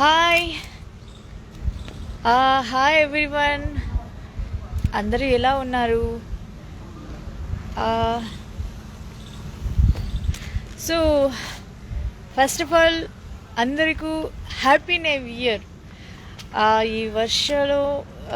Hi hi everyone అందరూ ఎలా ఉన్నారు? సో ఫస్ట్ ఆఫ్ ఆల్ అందరికీ హ్యాపీ న్యూ ఇయర్ ఈ వర్షలో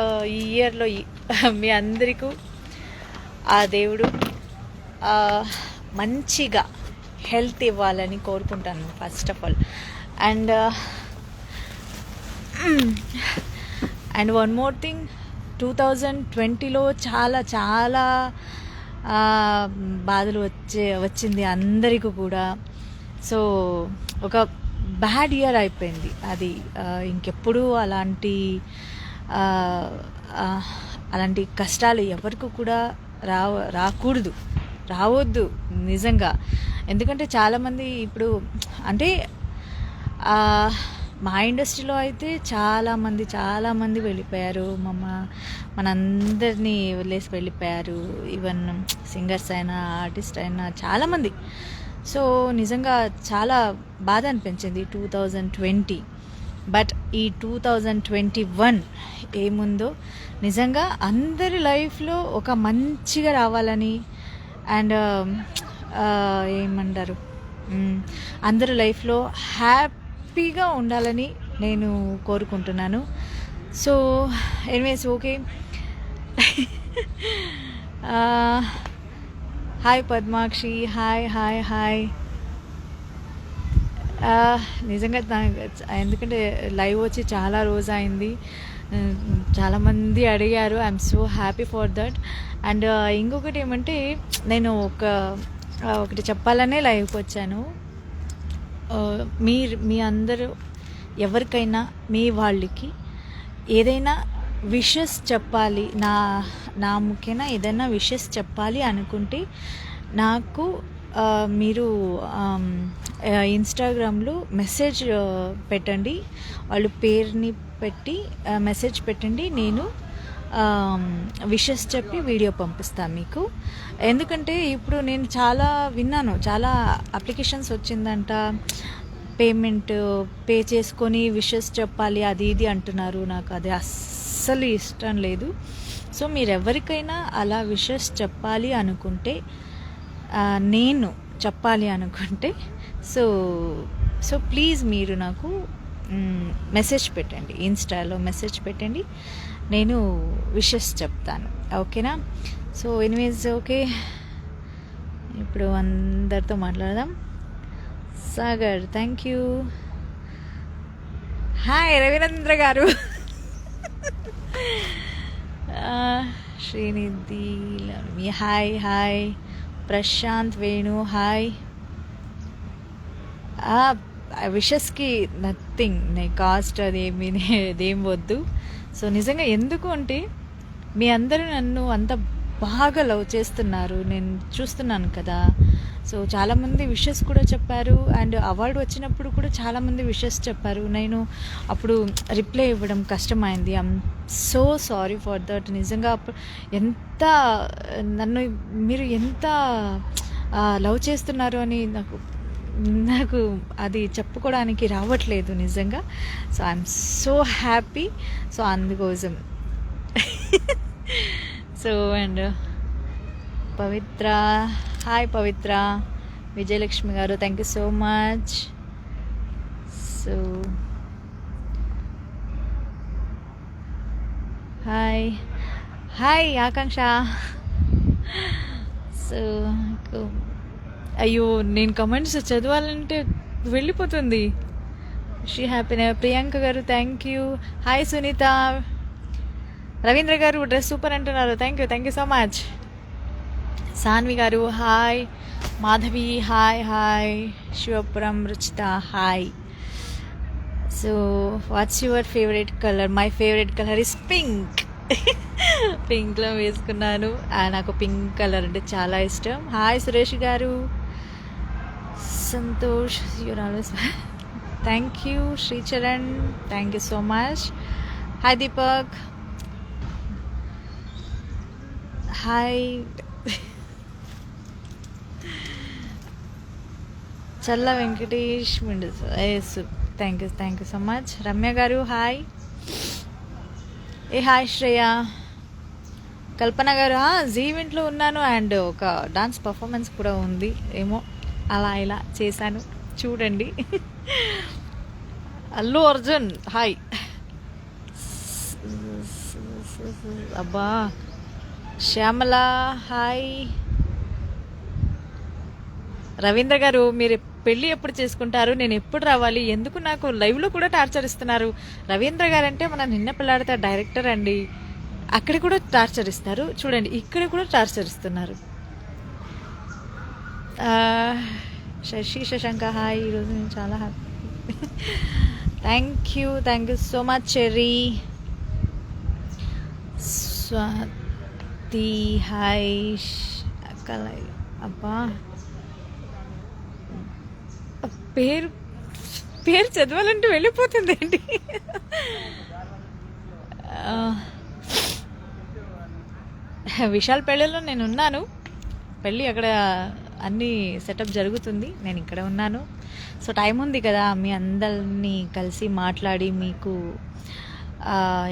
uh, ఈ ఇయర్లో మీ అందరికీ ఆ దేవుడు uh, మంచిగా హెల్త్ ఇవ్వాలని కోరుకుంటాను first of all and and one more thing two thousand ట్వంటీలో చాలా చాలా బాధలు వచ్చే వచ్చింది అందరికీ కూడా. సో ఒక బ్యాడ్ ఇయర్ అయిపోయింది. అది ఇంకెప్పుడు అలాంటి అలాంటి కష్టాలు ఎవరికి కూడా రావ రాకూడదు. రావద్దు నిజంగా. ఎందుకంటే చాలామంది ఇప్పుడు అంటే మా ఇండస్ట్రీలో అయితే చాలామంది చాలామంది వెళ్ళిపోయారు. మమ్మ మనందరినీ వదిలేసి వెళ్ళిపోయారు. ఈవెన్ సింగర్స్ అయినా ఆర్టిస్ట్ అయినా చాలామంది సో నిజంగా చాలా బాధ అనిపించింది టూ థౌజండ్ ట్వంటీ బట్ ఈ టూ థౌజండ్ ట్వంటీ వన్ ఏముందో నిజంగా అందరి లైఫ్లో ఒక మంచిగా రావాలని అండ్ ఏమంటారు? అందరి లైఫ్లో హ్యాపీగా ఉండాలని నేను కోరుకుంటున్నాను. So anyways okay. Hi Padmakshi hi hi hi. నిజంగా ఎందుకంటే లైవ్ వచ్చి చాలా రోజు అయింది చాలామంది అడిగారు. I'm so happy for that and ఇంకొకటి ఏమంటే నేను ఒక ఒకటి చెప్పాలనే లైవ్కి వచ్చాను. మీరు మీ అందరూ ఎవరికైనా మీ వాళ్ళకి ఏదైనా విషెస్ చెప్పాలి నా నా ముఖ్యంగా ఏదైనా విషెస్ చెప్పాలి అనుకుంటే నాకు మీరు ఇన్స్టాగ్రామ్లో మెసేజ్ పెట్టండి. వాళ్ళు పేరుని పెట్టి మెసేజ్ పెట్టండి. నేను విషెస్ చెప్పి వీడియో పంపిస్తాను మీకు. ఎందుకంటే ఇప్పుడు నేను చాలా విన్నాను చాలా అప్లికేషన్స్ వచ్చిందంట. పేమెంట్ పే చేసుకొని విషెస్ చెప్పాలి అది ఇది అంటున్నారు. నాకు అది అస్సలు ఇష్టం లేదు. సో మీరు ఎవరికైనా అలా విషెస్ చెప్పాలి అనుకుంటే నేను చెప్పాలి అనుకుంటే సో సో ప్లీజ్ మీరు నాకు మెసేజ్ పెట్టండి. ఇన్స్టాలో మెసేజ్ పెట్టండి. నేను విషెస్ చెప్తాను. ఓకేనా? సో ఎనీవేస్ ఓకే ఇప్పుడు అందరితో మాట్లాడదాం. Sagar thank you hi Ravindra garu. Srinidhi Lakshmi. Hi hi Prashant Venu hi విషెస్కి nothing నే కాస్ట్ అదేమి అదేం వద్దు. సో నిజంగా ఎందుకు అంటే మీ అందరూ నన్ను అంత బాగా లవ్ చేస్తున్నారు. నేను చూస్తున్నాను కదా. సో చాలామంది విషెస్ కూడా చెప్పారు. అండ్ అవార్డు వచ్చినప్పుడు కూడా చాలామంది విషెస్ చెప్పారు. నేను అప్పుడు రిప్లై ఇవ్వడం కష్టమైంది. I'm so sorry for that నిజంగా అప్పుడు ఎంత నన్ను మీరు ఎంత లవ్ చేస్తున్నారు అని నాకు నాకు అది చెప్పుకోవడానికి రావట్లేదు నిజంగా. So I'm so happy so అందుకోసం. So and uh, Pavitra. Hi Pavitra. Vijayalakshmi garu thank you so much so hi hi Akanksha. So అయ్యో నేను కమెంట్స్ చదవాలంటే వెళ్ళిపోతుంది. She హ్యాపీనే Priyanka garu thank you hi Sunita. Ravindra garu dress super అంటున్నారు. Thank you thank you so much Sanvi garu hi Madhavi hi hi Shivapuram Ruchita hi so what's your favourite colour my favourite colour is pink పింక్లో వేసుకున్నాను. ఆ, నాకు pink colour అంటే చాలా ఇష్టం. Hi Suresh garu. Santosh you're always thank you Shri Charan thank you so much hi Deepak hi Challa Venkatesh మిండు yes thank you thank you so much Ramya garu hi A hi Shreya. Kalpana garu "ఆ, G ఈవెంట్లో ఉన్నాను. And ఒక dance performance కూడా ఉంది. ఏమో అలా ఇలా చేశాను. చూడండి. అల్లు అర్జున్ హాయ్ అబ్బా. శ్యామల హాయ్ రవీంద్ర గారు మీరు పెళ్ళి ఎప్పుడు చేసుకుంటారు? నేను ఎప్పుడు రావాలి? ఎందుకు నాకు లైవ్లో కూడా టార్చర్ ఇస్తున్నారు? రవీంద్ర గారు అంటే మన నిన్న పిల్లాడితే డైరెక్టర్ అండి. అక్కడ కూడా టార్చర్ ఇస్తారు. చూడండి ఇక్కడ కూడా టార్చర్ ఇస్తున్నారు. శశి శశాంక హాయ్ ఈరోజు నేను చాలా happy thank you thank you so much Cherry Swathi hi Kalai అబ్బా. పేరు పేరు చదవాలంటే వెళ్ళిపోతుంది అండి. Uh, విశాల్ పెళ్ళిలో నేను ఉన్నాను. పెళ్ళి అక్కడ అన్ని సెటప్ జరుగుతుంది. నేను ఇక్కడ ఉన్నాను. సో టైం ఉంది కదా మీ అందరినీ కలిసి మాట్లాడి మీకు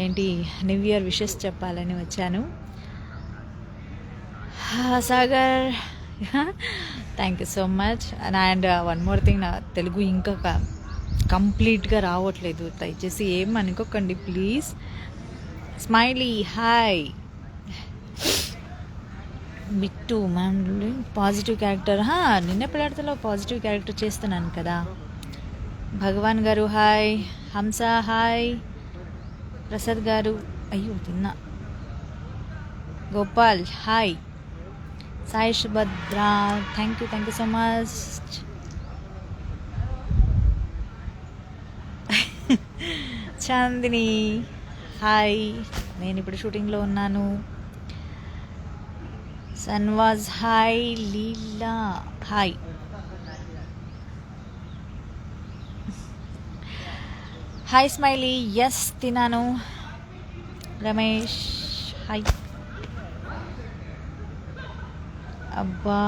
ఏంటి న్యూ ఇయర్ విషెస్ చెప్పాలని వచ్చాను. Sagar thank you so much and one more thing నా తెలుగు ఇంకా కంప్లీట్గా రావట్లేదు. దయచేసి ఏం అనుకోకండి please smiley hi Bittu ma'am positive character నిన్న పిల్లడితో పాజిటివ్ క్యారెక్టర్ చేస్తున్నాను కదా. భగవాన్ గారు హాయ్. హంస హాయ్. ప్రసాద్ గారు అయ్యో తిన్నా. Gopal hi. Sai Subhadra thank you thank you so much Chandini hi. నేను ఇప్పుడు షూటింగ్లో ఉన్నాను. సన్వాజ్ hi Leela hi hi smiley yes తిన్నాను రమేష్ హాయ్ అబ్బా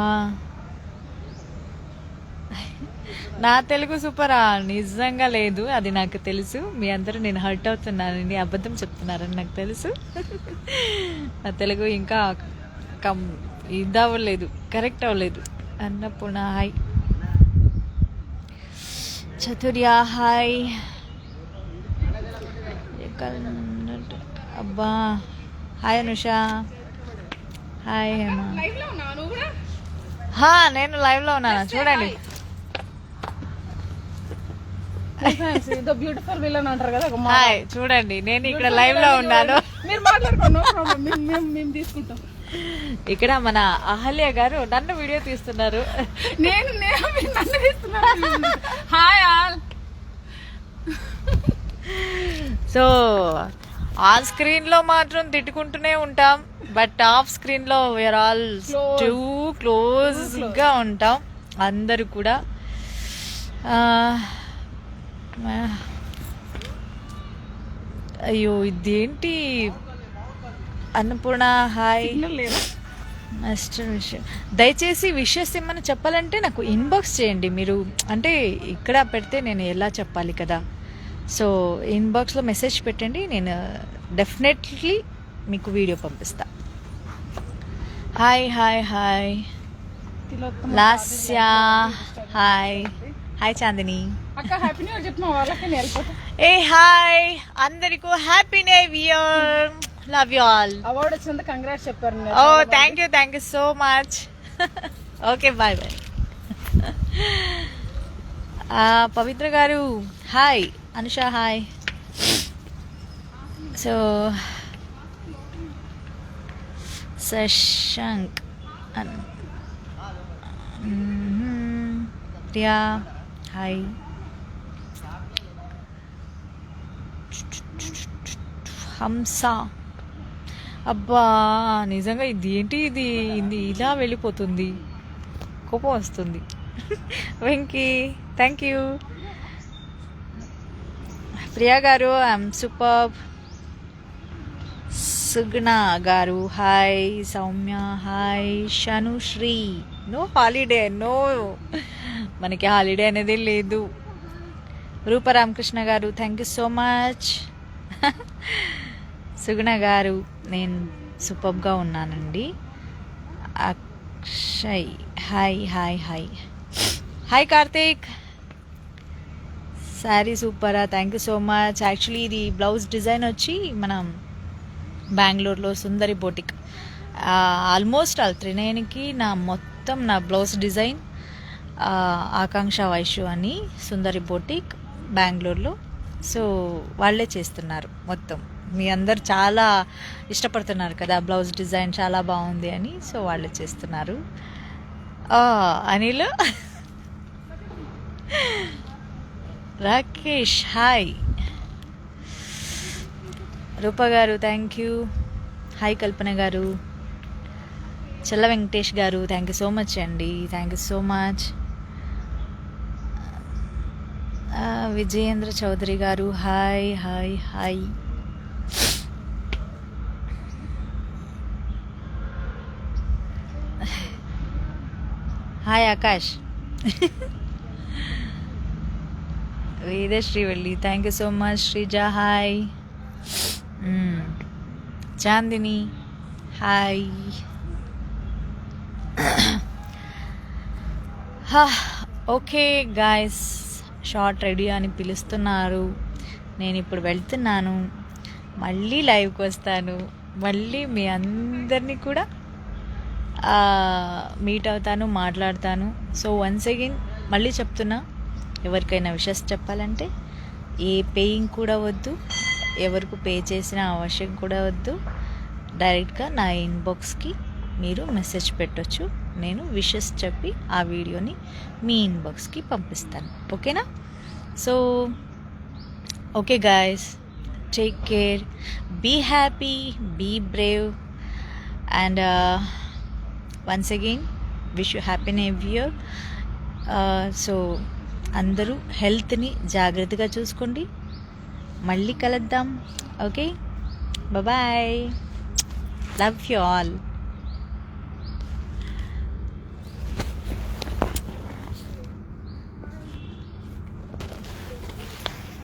నా తెలుగు సూపరా? నిజంగా లేదు అది నాకు తెలుసు. మీ అందరూ నేను హర్ట్ అవుతున్నానని అబద్ధం చెప్తున్నారని నాకు తెలుసు. నా తెలుగు ఇంకా కమ్ ఇది అవ్వలేదు కరెక్ట్ అవ్వలేదు అన్నపూర్ణ హాయ్. చతుర్య హాయ్. అబ్బా. హాయ్ అనుష. హాయ్ హేమ. హా, నేను లైవ్లో ఉన్నాను చూడండి. బ్యూటిఫుల్ విలన్ అంటారు కదా హాయ్ చూడండి. నేను ఇక్కడ లైవ్లో ఉన్నాను. మీరు మాట్లాడుకోండి మేము తీసుకుంటాం. ఇక్కడ మన అహల్య గారు నన్ను వీడియో తీస్తున్నారు. నేను నేను మీరు నన్ను తీస్తున్నాను హాయ్ ఆల్ సో ఆన్ స్క్రీన్లో మాత్రం తిట్టుకుంటూనే ఉంటాం బట్ ఆఫ్ స్క్రీన్లో వేర్ ఆల్. టూ క్లోజ్గా ఉంటాం అందరూ కూడా. అయ్యో ఇదేంటి? అన్నపూర్ణ హాయ్. విషయం. దయచేసి విషయస్ ఏమైనా చెప్పాలంటే నాకు ఇన్బాక్స్ చేయండి. మీరు అంటే ఇక్కడ పెడితే నేను ఎలా చెప్పాలి కదా. సో ఇన్బాక్స్లో మెసేజ్ పెట్టండి. నేను డెఫినెట్లీ మీకు వీడియో పంపిస్తా. Hi hi hi Lasya hi hi Chandini. ఏ హాయ్ అందరికీ happy new year love you all award వచ్చినందుకు కంగ్రాట్స్ చెప్పారు. ఓ thank you thank you so much okay bye bye Pavitra garu hi Anusha hi so Shashank. Priya hi Hamsa అబ్బా నిజంగా ఇది ఏంటి ఇది? ఇది ఇలా వెళ్ళిపోతుంది. కోపం వస్తుంది. వెంకీ థ్యాంక్ యూ ప్రియా గారు I'm super Sugna garu hi Soumya hi Shanushri no holiday no మనకి హాలిడే అనేది లేదు. Ruparamakrishna garu thank you so much Suguna garu నేను సూపర్గా ఉన్నానండి. Akshay hi hi hi. Hi Karthik. Sari సూపరా thank you so much. Actually ఇది blouse design వచ్చి మనం బెంగళూరులో సుందరి బోటిక్. ఆల్మోస్ట్ ఆల్ త్రినేనికి నా మొత్తం నా బ్లౌజ్ డిజైన్ ఆకాంక్ష వైశ్యు అని సుందరి బోటిక్ బెంగళూరులో. సో వాళ్ళే చేస్తున్నారు మొత్తం. మీ అందరు చాలా ఇష్టపడుతున్నారు కదా బ్లౌజ్ డిజైన్ చాలా బాగుంది అని సో వాళ్ళే చేస్తున్నారు. అనిల్? రాకేష్ హాయ్. రూప గారు thank you hi Kalpana garu. Challa Venkatesh garu thank you so much అండి. Thank you so much Vijayendra Chowdary garu hi hi hi. Hi Akash. Veda వెళ్ళి thank you so much Sreeja. Hi hmm. Chandini. Hi okay guys shot ready అని పిలుస్తున్నారు. నేను ఇప్పుడు వెళ్తున్నాను. మళ్ళీ లైవ్కి వస్తాను. మళ్ళీ మీ అందరినీ కూడా మీట్ అవుతాను మాట్లాడతాను. సో వన్స్ అగైన్ మళ్ళీ చెప్తున్నా ఎవరికైనా విషస్ చెప్పాలంటే ఏ పేయింగ్ కూడా వద్దు. ఎవరికి పే చేసిన అవసరం కూడా వద్దు. డైరెక్ట్గా నా ఇన్బాక్స్కి మీరు మెసేజ్ పెట్టొచ్చు. నేను విషెస్ చెప్పి ఆ వీడియోని మీ ఇన్బాక్స్కి పంపిస్తాను. ఓకేనా? So okay guys take care be happy be brave and once again wish you happy new year so అందరూ హెల్త్ని జాగ్రత్తగా చూసుకోండి. మళ్ళీ కలుద్దాం. Okay bye love you all